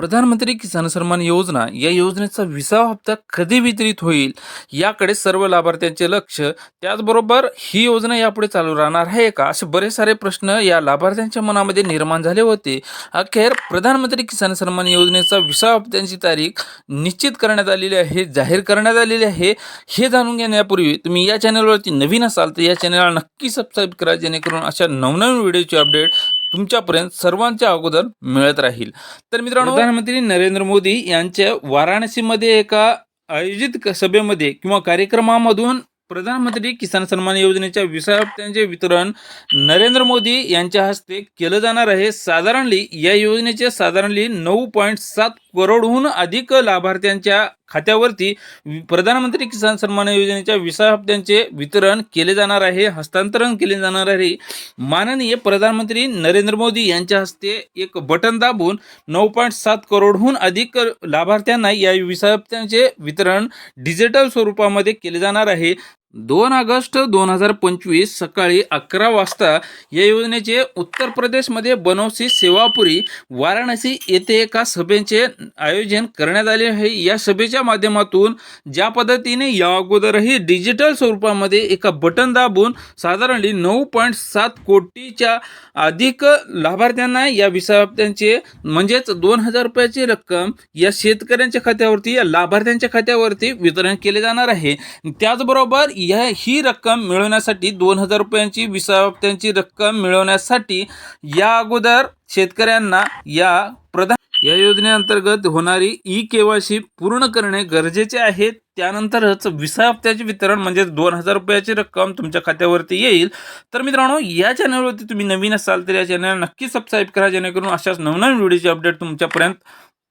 प्रधानमंत्री किसान सन्मान योजना या योजनेचा विसावा हप्ता कधी वितरित होईल याकडे सर्व लाभार्थ्यांचे लक्ष. त्याचबरोबर ही योजना यापुढे चालू राहणार आहे का? असे बरेच सारे प्रश्न या लाभार्थ्यांच्या मनामध्ये निर्माण झाले होते. अखेर प्रधानमंत्री किसान सन्मान योजनेचा विसावा हप्त्यांची तारीख निश्चित करण्यात आलेली आहे जाहीर करण्यात आलेली आहे. हे जाणून घेण्यापूर्वी तुम्ही या चॅनलवरती नवीन असाल तर या चॅनलला नक्की सबस्क्राईब करा जेणेकरून अशा नवनवीन व्हिडिओची अपडेट तुमच्यापर्यंत सर्वांच्या अगोदर मिळत राहील. तर मित्रांनो प्रधानमंत्री नरेंद्र मोदी यांच्या वाराणसीमध्ये एका आयोजित सभेमध्ये किंवा कार्यक्रमामधून प्रधानमंत्री किसान सन्मान योजनेच्या विसा हप्त्यांचे वितरण नरेंद्र मोदी यांच्या हस्ते केलं जाणार आहे. साधारणली या योजनेचे साधारणली नऊ पॉईंट सात करोडहून अधिक लाभार्थ्यांच्या खात्यावरती प्रधानमंत्री किसान सन्मान योजनेच्या विसा हप्त्यांचे वितरण केले जाणार आहे हस्तांतरण केले जाणार आहे. माननीय प्रधानमंत्री नरेंद्र मोदी यांच्या हस्ते एक बटन दाबून नऊ पॉईंट सात करोडहून अधिक लाभार्थ्यांना या विसा हप्त्यांचे वितरण डिजिटल स्वरूपामध्ये केले जाणार आहे. दोन ऑगस्ट दोन हजार पंचवीस सकाळी अकरा वाजता या योजनेचे उत्तर प्रदेशमध्ये बनवसी सेवापुरी वाराणसी येथे एका सभेचे आयोजन करण्यात आले आहे. या सभेच्या माध्यमातून ज्या पद्धतीने या अगोदरही डिजिटल स्वरूपामध्ये एका बटन दाबून साधारणली नऊ पॉईंट सात कोटीच्या अधिक लाभार्थ्यांना या विसा म्हणजेच दोन हजार रुपयाची रक्कम या शेतकऱ्यांच्या खात्यावरती या लाभार्थ्यांच्या खात्यावरती वितरण केले जाणार आहे. त्याचबरोबर या ही रक्कम मिळवण्यासाठी दोन हजार रुपयांची विसा हप्त्यांची रक्कम मिळवण्यासाठी या अगोदर शेतकऱ्यांना या प्रधान या योजनेअंतर्गत होणारी ई केवायसी पूर्ण करणे गरजेचे आहे. त्यानंतरच विसा हप्त्याचे वितरण म्हणजे दोन हजार रुपयाची रक्कम तुमच्या खात्यावरती येईल. तर मित्रांनो या चॅनलवरती तुम्ही नवीन असाल तर या चॅनल नक्की सबस्क्राईब करा जेणेकरून अशाच नवनवीन व्हिडिओचे अपडेट तुमच्यापर्यंत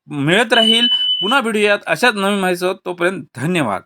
मिळत राहील. पुन्हा भेटूयात अशाच नवीन माहिती तोपर्यंत धन्यवाद.